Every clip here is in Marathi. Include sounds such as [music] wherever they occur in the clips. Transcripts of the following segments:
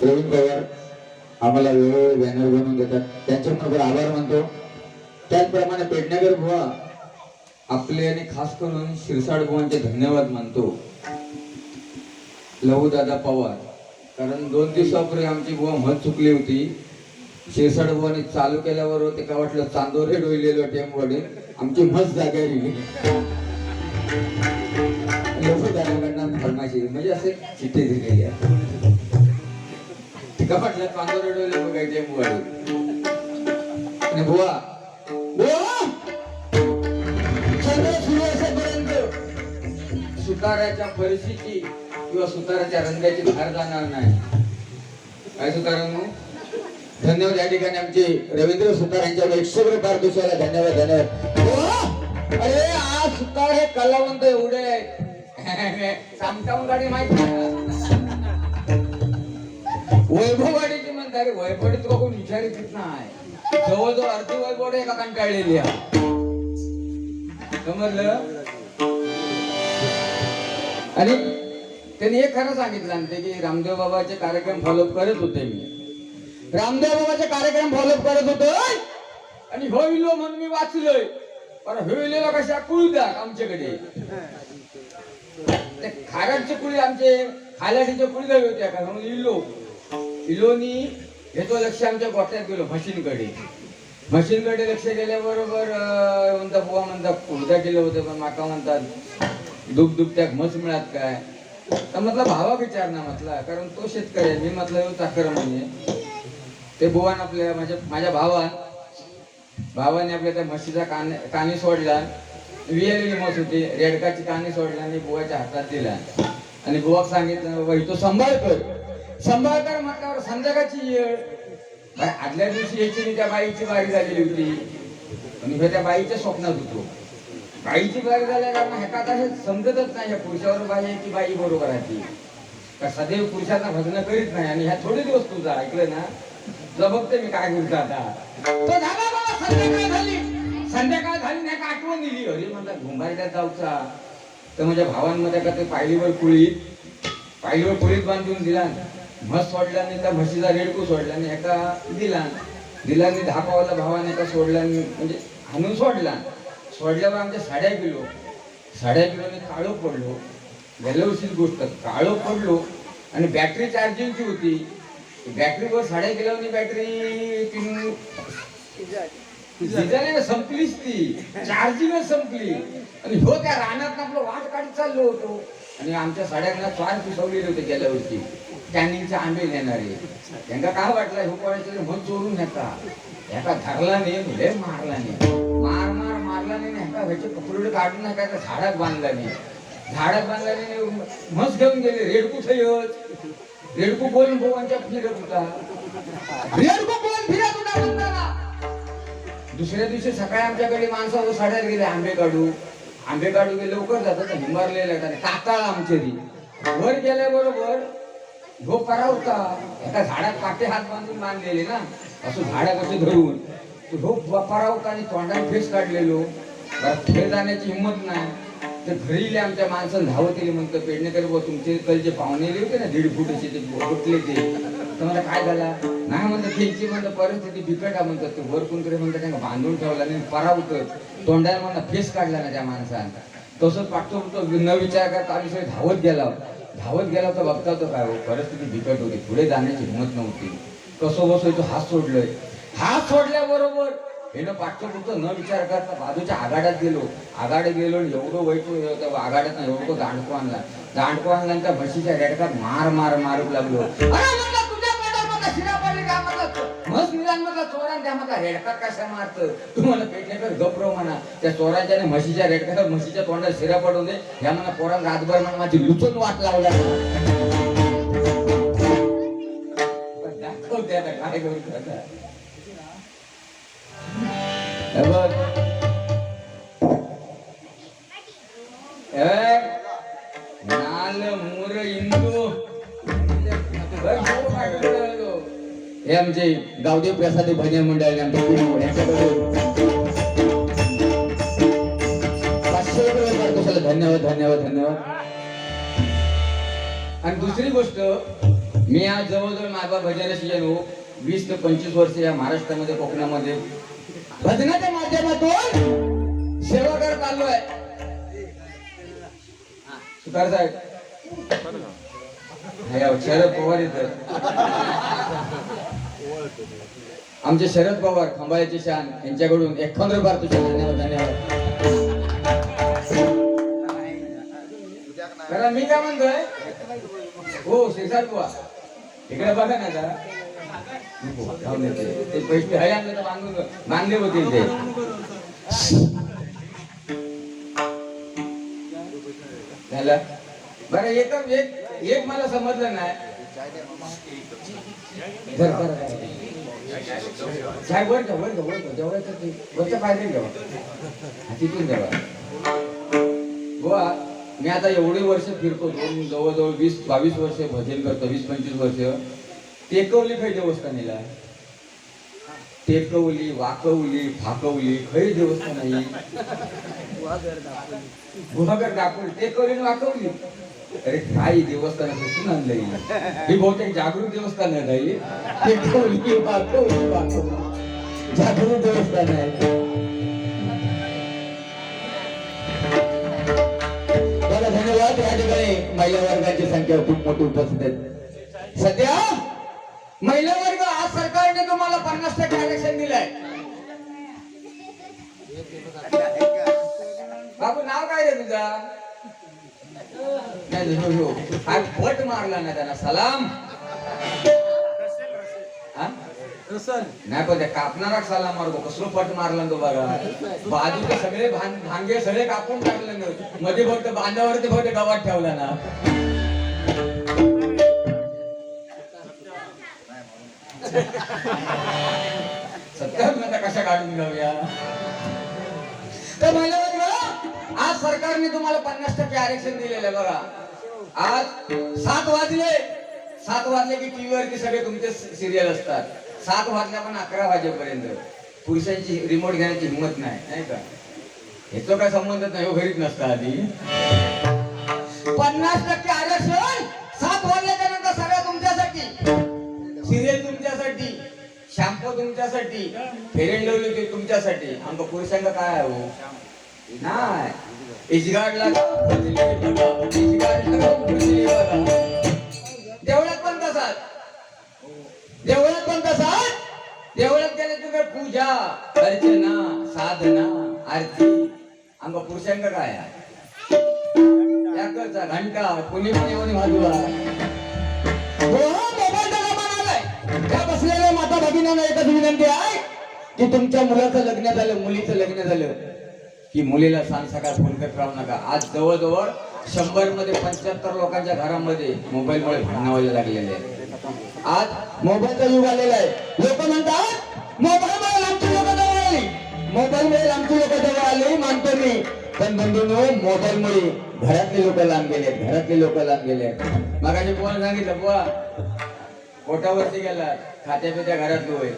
प्रवीण पवार आम्हाला वेळोवेळी बॅनर बनवून देतात. त्यांचे पण आभार मानतो. त्याचप्रमाणे पेडणेकर बुवा आपले आणि खास करून शिरसाड बुवांचे धन्यवाद मानतो. लहूदादा पवार. कारण दोन दिवसापूर्वी आमची बुवा मत चुकली होती. शिरसाड बुवाने चालू केल्यावर ते काय वाटलं चांदोरे डोयलेलं टेमवडे आमची मत जागा लहूदादाकडनं फरमाशी म्हणजे असे चिठ्ठी दिलेली आहे तिका म्हटलं चांदोरे डोयले बघाय टेमवडे आणि बुवा. सुताराच्या फरशीची किंवा सुताराच्या रंगाची धार जाणार नाही. काय सुतारांनो धन्यवाद या ठिकाणी आमचे रवींद्र सुतार यांच्या एकशे रुपये दिवसाला धन्यवाद धन्यवाद. अरे आज सुतार हे कलावंत एवढे आहेत. [laughs] सामटाऊन गाडी माहिती वैभववाडीची म्हणता अरे वैभवडी तुला कोण विचारितच नाही. जवळजवळ अर्धी वैभवड एका कंटाळलेली आहे. समजलं? आणि त्यांनी एक खरं सांगितलं आमचे की रामदेव बाबाचे कार्यक्रम फॉलोअप करत होते मी. रामदेव बाबाचे कार्यक्रम फॉलोअप करत होतो. आणि होईलो म्हणून मी वाचलोय. पण होईलेला कशा कुळू द्या आमच्याकडे. ते खाराडचे कुळी आमचे खालाडीचे कुळी द्यावे होते का? म्हणून इल्लो इलोनी घेतो लक्ष आमच्या गोठ्यात गेलो म्हशींकडे म्हशींकडे लक्ष गेल्याबरोबर म्हणता बुवा म्हणता कुळदा केलं होतं पण माका म्हणतात दुख दुख त्या म्हस काय? तर म्हटलं भावा विचार ना म्हटला कारण तो शेतकरी आहे मी म्हटलं "हो, चाकर म्हणजे. ते बुवान आपल्या माझ्या माझ्या भावान भावाने आपल्या त्या म्हशीचा कान कानी सोडला विहिलेली म्हस होती रेडकाची कानी सोडला आणि बुवाच्या हातात दिला. आणि बुवाक सांगितलं बाबा तो सांभाळ कर. संभाळकार म्हटल्यावर संध्याकाळची येळ. आदल्या दिवशी यायची त्या बाईची बारी झालेली होती. आणि हे त्या बाईच्या स्वप्नात होतो. बाईची बारी झाल्या कारण ह्याका आता समजतच नाही ह्या पुरुषावर बाई आहे की बाई बरोबर आहे ती. का सदैव पुरुषाचा भजन करीत नाही आणि ह्या थोडे दिवस तुझा ऐकलं ना तुला बघते मी काय करतो आता. तो झाला बाबा संध्याकाळ झाली. संध्याकाळ झाली नाही का? आठवण दिली. अरे म्हणला घुंभारीला जाऊचा. तर माझ्या भावांमध्ये का ते पायलीवर कुळीत पायलीवर कुळीत बांधून दिला. म्हस सोडला आणि त्या म्हशीचा रेडकू सोडला आणि एका दिला दिला आणि दहा पावाला भावाने एका सोडल्याने म्हणजे हाणून सोडला सोडल्यावर आमच्या साड्या गेलो साड्या गेलो काळो पडलो. गेल्या गोष्ट काळो पडलो. आणि बॅटरी चार्जिंगची होती. बॅटरीवर साड्या गेल्यावर बॅटरी तीन. संपलीच ती. चार्जिंग संपली. आणि हो त्या रानात आपलं वाट काढत चाललो होतो. आणि आमच्या साड्यांना चार पिसवलेले होते गेल्या वर्षी. कॅनिंगचे आंबे नेणारे त्यांना काय वाटलं? हे कोणाचे मग चोरून ह्याचा ह्याचा धरला नाही लय मारला नाही मार मार मारला नाही ह्याचा ह्याचे कपडे काढून नाही काय झाडात बांधला नाही झाडात बांधला नाही मस्त घेऊन गेले. रेडकू थयच रेडकू बोलून भगवानच्या फिरत होता. रेडकू बोल फिरत होता दुसऱ्या दिवशी सकाळी आमच्याकडे माणसं साड्यात गेले आंबे काढू आंबे काढू गेले लवकर जातात हिंबारलेले काताळ आमचेरी वर गेल्याबरोबर हो करा होता. एका झाडात काटे हात बांधून बांधलेले ना. असं झाडा कसे धरून. तो हो परा होता आणि तोंडाने फेस काढलेलो. खेळ जाण्याची हिंमत नाही. तर घरी आमच्या माणसाला धावत येईल म्हणतो पेडणेकर बुवा तुमचे कलचे पाहुणे होते ना दीड फुटाचे ते फुटले ते. तर मला काय झाला? नाही म्हणतात त्यांची म्हणतात परिस्थिती बिकट आहे म्हणतात. ते वर कोणतरी म्हणतं त्यांना बांधून ठेवला आणि परावतं तोंडाला म्हणा फेस काढला ना त्या माणसाला तसंच पाठतो न विचार करता आम्ही सगळे धावत गेला. धावत गेला तर बघता तर काय हो, परिस्थिती बिकट होती. पुढे जाण्याची हिंमत नव्हती. कसं बसोय तो हात सोडलोय. हात सोडल्याबरोबर हे न पाठचं पुढचं न विचार करता बाजूच्या आघाड्यात गेलो. आघाडे गेलो आणि एवढं वाईट आघाड्यात एवढं दांडको आणला. दांडको आणला आणि त्या म्हशीच्या रेडकात मार मार मारू लागलो. मधला म्हटलं तुझ्या पोटावर चोरान त्या म्हटलं रेडकात कशा मारत तुम्हाला पेटण्याकर गप्रो म्हणा. त्या चोराच्या आणि म्हशीच्या रेडकात म्हशीच्या तोंडात शिरा पडून दे. या म्हणा पोरा रातभर म्हणून माझी लुचून वाट लावला दाखवते आता काय करू बघ. हे आमचे गावदेव प्रसाद भजन मंडळ आमचे पाचशे रुपये धन्यवाद धन्यवाद धन्यवाद. आणि दुसरी गोष्ट मी आज जवळजवळ माझा भजन शिजन हो वीस ते पंचवीस वर्ष या महाराष्ट्रामध्ये कोकणामध्ये. भजनाच्या माध्यमातून सेवा करत आहे सुतार साहेब. शरद पवार इथं. आमचे शरद पवार खंबाळ्याचे शान यांच्याकडून एकावन्न बार तुझ्या धन्यवाद धन्यवाद. कारण मी काय म्हणतोय? हो शेजार बुवा. इकडे बघा ना जरा. ते. पैसे हय आणलं तर बांधून बांधले होते ते. झालं? बरं एक एक मला समजलं नाही. साहेब वर घ्या वर घ्या वर घ्या जेवढ्याचं ते वरच्या पायरी घ्यावा हा, तिथून घ्यावा गोवा मी आता एवढे वर्ष फिरतो दोन जवळजवळ वीस बावीस वर्ष भजन करतो वीस पंचवीस वर्ष. टेकवली खै देवस्थानीला? टेकवली वाकवली फाकवली खै देवस्थान आहे. गुहागर दाखवली टेकवली वाकवली. अरे काय देवस्थान कुठून आणलंय ही बहुतेक जागृत देवस्थान आहे ते ठेवली वाकवली वाकवली जागृत देवस्थान आहे. बघा धन्यवाद. या ठिकाणी महिला वर्गाची संख्या खूप मोठी उपस्थित आहे सध्या महिला वर्ग आज सरकारने तुम्हाला पन्नास टक्के आरक्षण दिलंय. बाबू नाव काय रे तुझा? नाही हो, हो. हा फट मारला ना त्यांना सलाम. हा? नाही पण त्या कापणारा सलाम मारतो. कसलो फट मारला तो बघा. बाजूचे सगळे भां- भांगे सगळे कापून टाकले ना. मध्ये फक्त बांधावरती फक्त गावात ठेवला ना. सत्तर आता कशा काढून जाऊया? तर वर्ग, आज सरकारने तुम्हाला पन्नास टक्के आरक्षण दिलेलं बघा. आज सात वाजले. सात वाजले की टीव्ही वरती सगळे तुमचे सिरियल असतात. सात वाजल्या पण अकरा वाजेपर्यंत. पुरुषांची रिमोट घेण्याची हिंमत नाही नाही का? ह्याचा काय संबंध नाही हो, घरीच नसता आधी. पन्नास टक्के आरक्षण सात वाजल्याच्या नंतर सगळं तुमच्यासाठी. सिरियल तुमच्यासाठी शॅम्पू तुमच्यासाठी फेरेन लवली तुमच्यासाठी. आमचं पुरुषांना काय आहे हो? हो देवळात पण तसाच. देवळात पण तसाच? देवळात गेले तुम्ही पूजा अर्चना साधना आरती. आमच्या पुरुषांक काय आहे? घंटा कोणी कोणी कोणी वाजवा. त्या बसलेल्या माता भगिनींना एकच विनंती आहे की तुमच्या मुलाचं लग्न झालं मुलीचं लग्न झालं. की मुलीला सांग सकाळ फोन करत राहू नका. आज जवळजवळ शंभरमध्ये पंच्याहत्तर लोकांच्या घरामध्ये मोबाईलमुळे भांडणं व्हायला लागलेले आहे आज मोबाईलचा युग आलेला आहे. लोक म्हणतात मोबाईलमुळे आमची लोक जवळ आली. मोबाईलमुळे आमची लोक जवळ आली मानतो मी. पण बंधूंनो मोबाईलमुळे घरातले लोक लांब गेले घरातले लोक लांब गेले मगाशी कोण सांगितलं बुवा? पोटावरती गेला खात्या पित्या घरात होय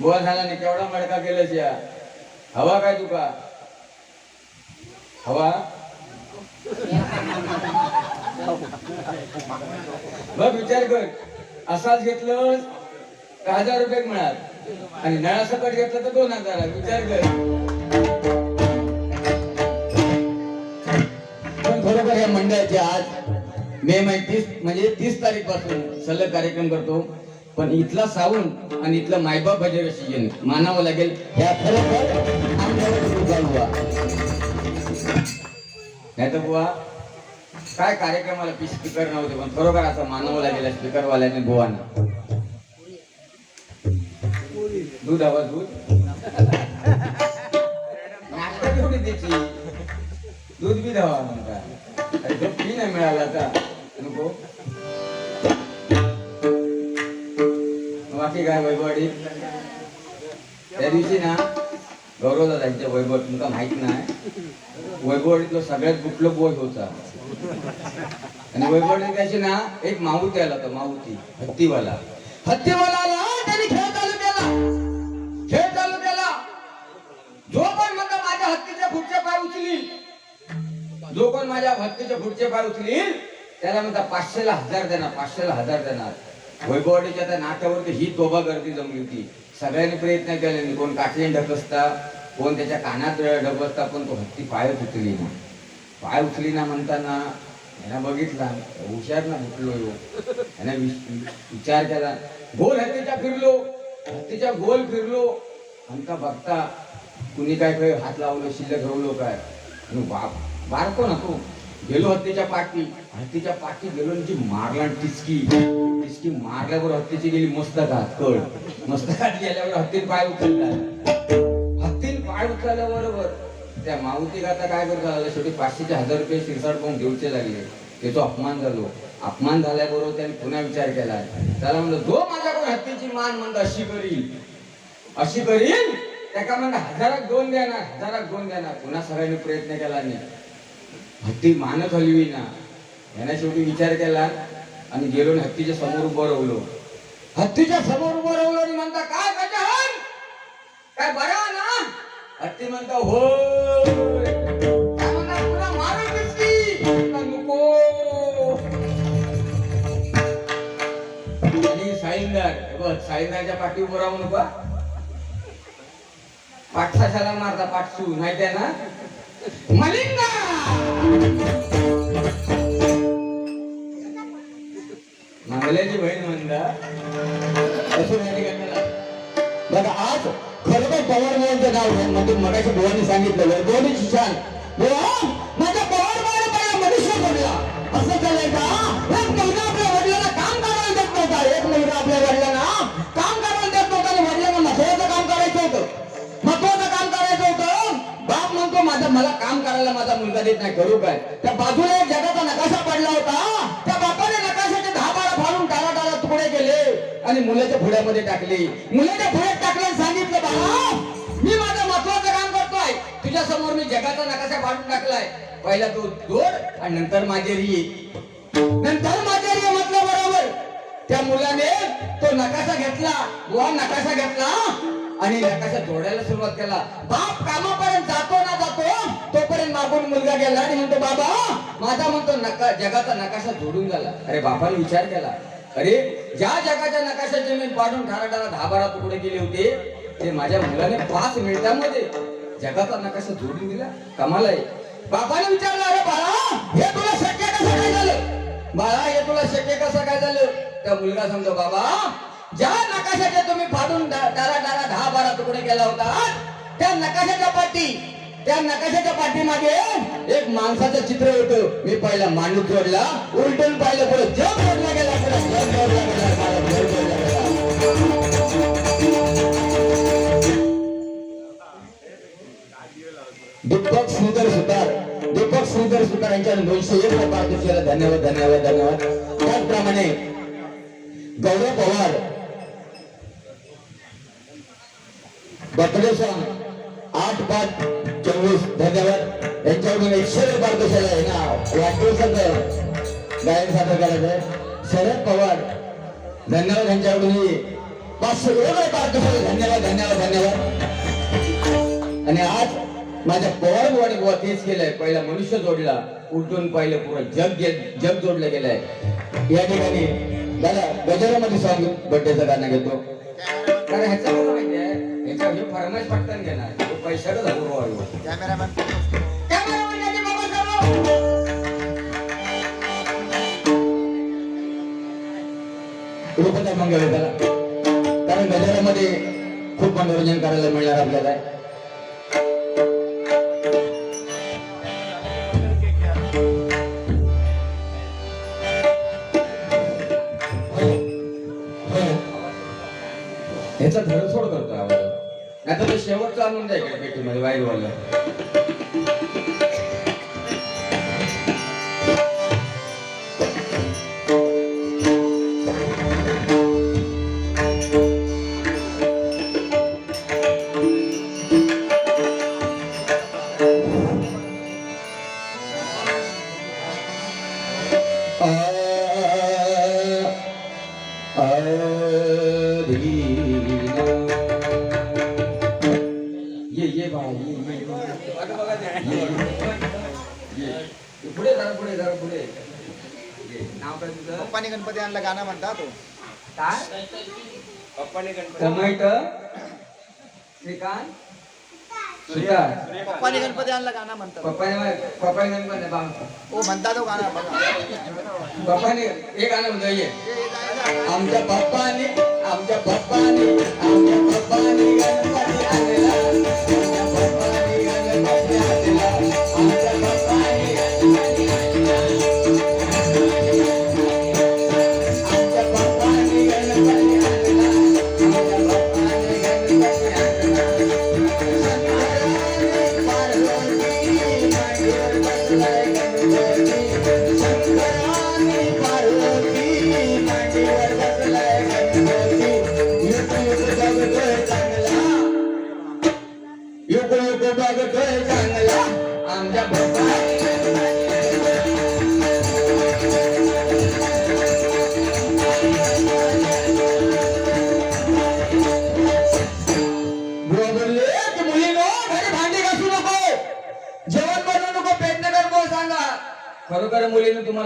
बुवा झाला नाही केवढा मडका केलंस या? हवा काय तुका? हवा? बघ विचार कर. असाच घेतलं तर हजार रुपये मिळाल. आणि नळासकट घेतलं तर दोन हजार विचार कर. पण बरोबर या मंडळाचे आज मे महिने तीस म्हणजे तीस तारीखपासून सलग कार्यक्रम करतो. पण इथला सावून आणि इथला मायबाप भजन मानावं लागेल. या खरोखर आमच्यावर बुवा नाही तर बुवा काय कार्यक्रमाला पी स्पीकर नव्हते पण बरोबर असं मानवला गेला स्पीकरवाल्याने बुवांना. दूध हवा दूध. नाश्ता केवढी त्याची दूध बी द्यावा म्हणता. अरे तो फी नाही मिळाला आता. नको. बाकी काय वैभवाडी? त्या दिवशी ना गौरव दादांच्या वैभव तुमका माहीत नाही. वैभवाडीतलं सगळ्यात कुठलं बोय होता. आणि वैभवाडी त्याची ना एक माहुती आला होता माहुती. हत्तीवाला. हत्तीवाला आला त्याने खेळ चालू केला. खेळ चालू केला. जो पण म्हणता माझ्या हत्तीचे पुढचे पाय उचलील. जो पण माझ्या हत्तीचे पुढचे पाय उचलील. त्याला म्हणता पाचशेला हजार देणार पाचशेला हजार देणार. वैभवडीच्या त्या नाट्यावरती ही तोबा गर्दी जमली होती. सगळ्यांनी प्रयत्न केले नाही कोण काठीने ढकसता कोण त्याच्या कानात ढकसता पण तो हत्ती पायच उचली ना. पाय उचली ना म्हणताना यांना बघितला हुशार ना उठलो यो. यानं विचार केला गोल हत्तीच्या फिरलो हत्तीच्या गोल फिरलो. आमका बघता कुणी काय काय हात लावलं शिल्लक ठेवलो काय? बाप बारको ना तो. गेलो हत्तीच्या पाठी हत्तीच्या पाठी गेलो आणि जी मारला टिचकी टिचकी मारल्यावर हत्तीची गेली मस्तकात कळ. मस्तकात गेल्यावर हत्तीन पाय उचलला. हत्तीन पाय उचलल्याबरोबर त्या माऊती आता काय करता झालं शेवटी पाचशेचे हजार रुपये शिरसाट पाहून घेऊचे लागले. त्याचा अपमान झालो. अपमान झाल्याबरोबर त्याने पुन्हा विचार केला. त्याला म्हणलं जो माझ्याकडून हत्तीची मान म्हणतो अशी करील अशी करील त्याका म्हणलं हजारात दोन देणार हजारात दोन देणार. पुन्हा सगळ्यांनी प्रयत्न केला नाही हत्ती मानच हलवी ना याने शेवटी विचार केला आणि गेलो आणि हत्तीच्या समोर उभं राहिलो. हत्तीच्या समोर उभं राहिलो आणि म्हणता काय गजानन? काय बरा ना? हत्ती म्हणता हो. काय साईंदार साईंदारच्या पाठी उभं राहू नका पाठसाशाला मारता पाठसू माहिती आहे ना. मलिंगा! मंगल्याची बहीण म्हणता. असं माहिती बघा आज खरं तर पवार भाऊंचं नाव आहे म्हणजे मगाशी भुवानी सांगितलं दोन्ही शिशान माझ्या पवार भाऊ मनुष्य बनला. असं चाललंय का? एक मुलगा आपल्या वडिलांना काम करायला देत नव्हता. एक मुलगा आपल्या वडिलांना मला काम करायला माझा मुलगा देत नाही करू काय त्या बाजूला एक जगाचा नकाशा पडला होता. त्या बापाने नकाशाचे दहा बारा फाडून टाला टाला तुकडे केले आणि मुलाच्या फुड्यामध्ये टाकले. मुलाच्या फुड्यात टाकले आणि सांगितलं बाळा मी माझं महत्वाचं काम करतोय. तुझ्या समोर मी जगाचा नकाशा फाडून टाकलाय. पहिला तो दोड आणि नंतर माझेरी नंतर माझेरी म्हटलं बरोबर. त्या मुलाने तो नकाशा घेतला. वा नकाशा घेतला. आणि नकाशा जोडायला सुरुवात केला? बाप कामापर्यंत जातो ना जातो तोपर्यंत मागून मुलगा गेला आणि म्हणतो बाबा माझा म्हणतो नका जगाचा नकाशा जोडून झाला. अरे बापाने विचार केला. अरे ज्या जगाच्या नकाशाचे मी पाडून ठारा दहा बारा तुकडे केले होते ते माझ्या मुलाने पाच मिनिटांमध्ये जगाचा नकाशा जोडून दिला. कमाल आहे. बापाने विचारलं अरे बाळा हे तुला शक्य कसं काय झालं? बाळा हे तुला शक्य कसं काय झालं? त्या मुलगा समजा बाबा ज्या नकाशाच्या तुम्ही फाडून डा- डारा डारा दहा बारा तुकडे केला होता त्या नकाशाच्या पाठी त्या नकाशाच्या पाठीमागे एक माणसाचं चित्र होतं. मी पहिला मांडू जोडला उलटून पाहिलं पुढे. जग जोडला गेला पुढे जग जोडला दीपक श्रीधर सुतार दीपक श्रीधर सुतार यांच्या दोनशे एक धन्यवाद धन्यवाद धन्यवाद. त्याचप्रमाणे गौरव पवार बर्थडे आठ पाच चोवीस धन्यवाद. यांच्याकडून एकशे एक कशाला आहे ना. वाढदिवसाचं गायन सादर करायचं शरद पवार धन्यवाद यांच्याकडून. ही पाचशे एक पारितोषिकाला धन्यवाद धन्यवाद धन्यवाद. आणि आज माझ्या पवार बुवाने बुवा तेच केलंय. पहिला मनुष्य जोडला उलटून पहिलं पूर्ण जग जग जोडलं गेलंय. या ठिकाणी दादा गजरामध्ये सॉंग बड्डेचं गाणं घेतो. कारण ह्याचा हे फरमाईश पटकन घेणार. तो पैशाचा धरून आहे कॅमेरामॅन कॅमेरामॅनने बाबा सर्व. रुपये मग घ्यावे त्याला कारण गजरामध्ये खूप मनोरंजन करायला मिळणार आपल्याला. तर शेवटचा आणून द्या इकडे पेटीमध्ये वाईट वाला पप्पानी गणपती आणला गाणं म्हणता तो. काय? पप्पानी गणपती टमाट श्रीकांत सुतार पप्पानी गणपती आणला गाणं म्हणतात पप्पाने पप्पाने गणपती हो म्हणता तो गाणं बघा. पप्पाने हे गाणं होतं ये. आमच्या पप्पाने आमच्या पप्पाने आमच्या पप्पाने गणपती आणला.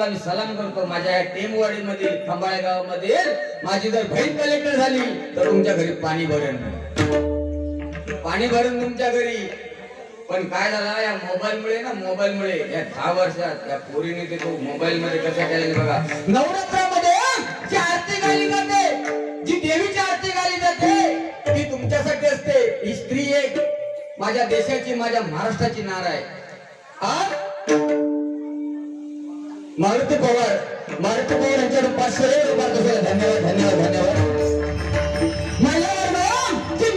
तुम्हाला मी सलाम करतो. माझ्या या टेमवाडी मध्ये खंबाळे गावामध्ये माझी जर बहीण कलेक्टर झाली तर तुमच्या घरी पाणी भरण पाणी भरून तुमच्या घरी. पण काय झालं या मोबाईल मुळे ना मोबाईल मुळे या दहा वर्षात या पोरीने ते तो मोबाईल मध्ये कसं केलं बघा. नवरात्रामध्ये जी आरती गाली जाते जी देवीची आरती गाली जाते ती तुमच्यासाठी असते. ही स्त्री एक. माझ्या देशाची माझ्या महाराष्ट्राची नार आहे. मारुती पवार मारुती पवार यांच्याकडून पाचशे रुपये तुझ्या धन्यवाद धन्यवाद धन्यवाद.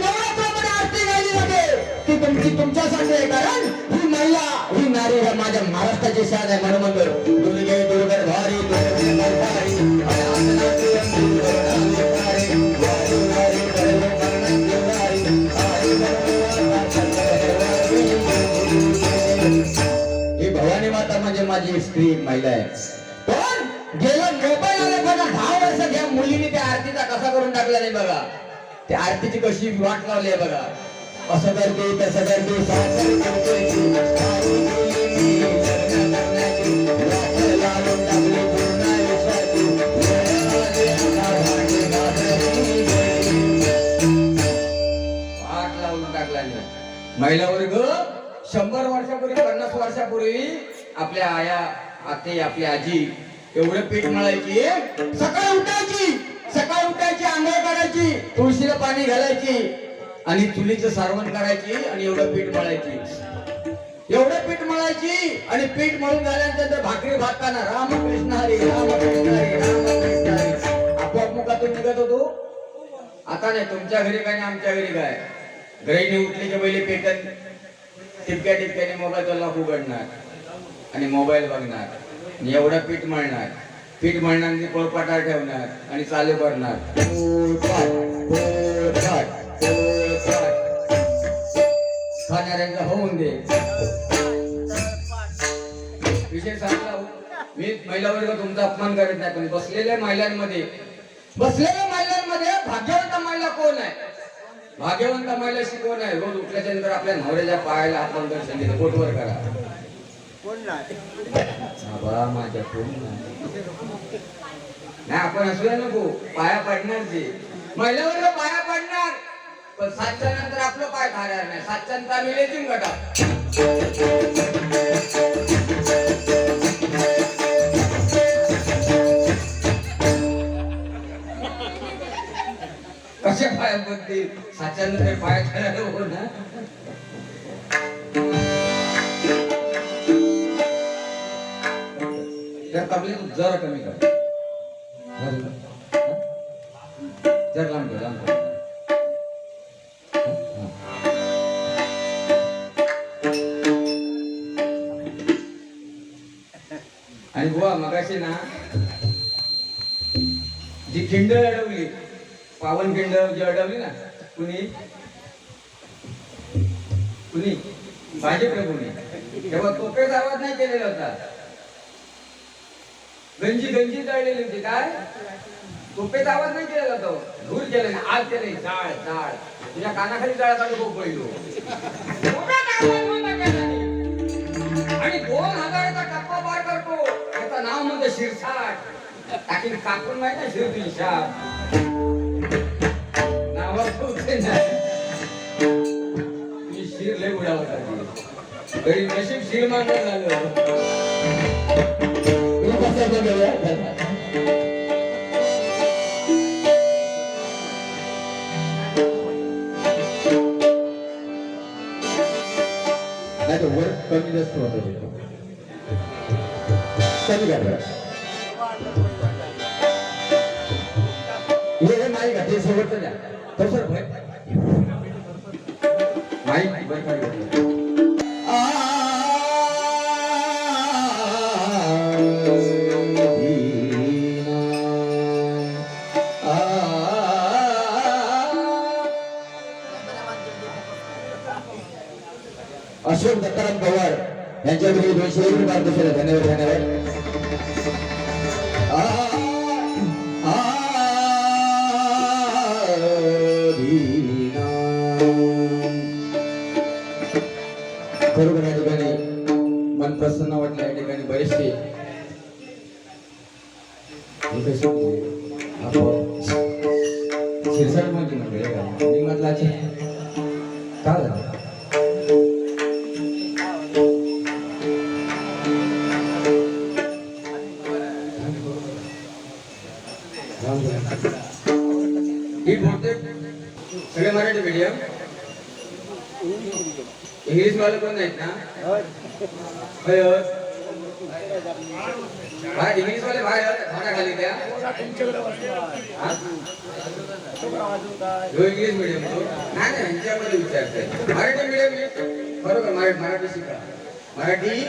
नवरात्रामध्ये आरती गायली जाते. ती तुमची तुमच्यासाठी आहे कारण ही महिला ही नारी माझ्या महाराष्ट्राची शान आहे म्हणून दुर्गे माझी एक महिला आहे पण गेलं मोबाईल आले बघा दहा वर्ष घ्या. मुलीने त्या आरतीचा कसा करून टाकला नाही बघा. त्या आरतीची कशी वाट लावली आहे बघा. असं करते तसं करते लावून महिला वर्ग शंभर वर्षापूर्वी पन्नास वर्षापूर्वी आपल्या आया आते आपली आजी. एवढं पीठ मळायची. सकाळ उठायची. सकाळ उठायची आंघोळ करायची तुळशीला पाणी घालायची आणि चुलीचं सारवण करायची आणि एवढं पीठ मळायची. एवढं पीठ मळायची आणि पीठ मळून झाल्यानंतर भाकरी भागताना रामकृष्ण हरी रामकृष्ण हरी रामकृष्ण हरी. आपोआप मुखातून निघत होतो. आता नाही तुमच्या घरी काय नाही आमच्या घरी काय? घरी उठली की पहिले पेटन. टिपक्या टिपक्याने मोबाईल उघडणार आणि मोबाईल बघणार. आणि एवढं पीठ मळणार. पीठ मळणार आणि ठेवणार आणि चालू करणार खाणाऱ्यांचा होऊन दे. विषय सांगला मी महिला वर्ग तुमचा अपमान करत नाही पण बसलेल्या महिलांमध्ये बसलेल्या महिलांमध्ये भाग्यवंत महिला कोण आहे? भाग्यवंत महिला शिकवण आहे. रोज उठल्याच्या नंतर आपल्या नवऱ्याच्या पायाला आपण दर्शन देते पोटवर करा. कोण नाही? माझ्या कोण नाही? आपण असूया नको पाया पडणार ते महिलावर पाया पडणार. पण सातच्या नंतर आपलं पाय धारणार नाही. सातच्या नंतर आम्ही लेझिम गटा कशा पाया पडतील सातच्या नंतर पाया खाणार हो ना? त्या जरा कमी कर. जरा कमी. लांब ठेव, लांब आणि बुवा मगाशी ना जी खिंड अडवली पावन खिंड जी अडवली ना कुणी? कुणी? भाजप कुणी? तेव्हा तोपेचा आवाज नाही केलेला होता. गंजी गंजी तळलेली होती. काय? तोपेचा आवाज नाही केलेला तो धूर केले आज केले जाळ जाळ. तुझ्या कानाखाली जाळाचा खूप पहिलो आणि दोन हजाराचा टप्पा पार करतो. त्याचं नाव म्हणजे शिरसाट. टाकीन कापून माहिती आहे शिरती शाप. नावात होते ना मी शिर लय उडावत नशीब शिर मागं झालं. कमी जास्त नाही का ते शेवटचं द्या. तसं अशोक दत्ताराम पवार यांच्या दोनशे एक धन्यवाद धन्यवाद बाहेर इंग्लिश वाले बाहेर झाडाखाली हा? ह्यो इंग्लिश मीडियम तो. नाही नाही यांच्यामध्ये विचारताय. मराठी मीडियम बरोबर मराठी मराठी शिका. मराठी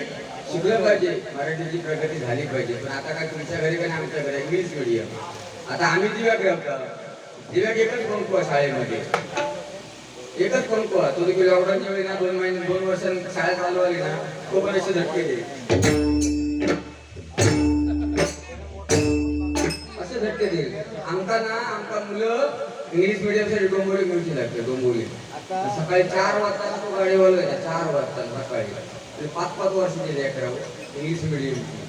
शिकलं पाहिजे. मराठीची प्रगती झाली पाहिजे. पण आता काय तुमच्या घरी पण आमच्या घरी? इंग्लिश मीडियम आता आम्ही दिव्याक राहतो दिव्याक एकच आहे शाळेमध्ये. एकच पंख तो देखील लॉकडाऊनच्या वेळी ना दोन महिने दोन वर्ष शाळा चालू आली ना तो पण असे झटके आमका ना आमका मुलं इंग्लिश medium साठी डोंबोली मिळची लागते डोंबोली सकाळी चार वाजता तो गाडीवर जायचा चार वाजता सकाळी. म्हणजे पाच पाच वर्षाचे लेकरं इंग्लिश मिडियमची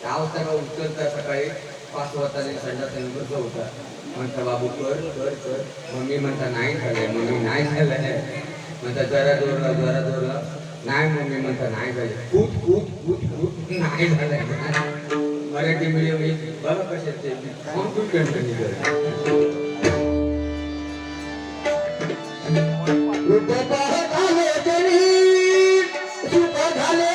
त्या अवस्था का उचलता सकाळी पाच वाजता संडास बसला होता. म्हणता बाबू कर कर कर. मम्मी म्हणता नाही झालंय. मम्मी नाही झालंय. म्हणता जरा जोरला जरा जोरला. नाही मम्मी म्हणता नाही झालंय. खूप खूप खूप खूप नाही झालंय. मराठी मीडियम एक बाबा कशाचे कॉन्फिडंट सुख झाले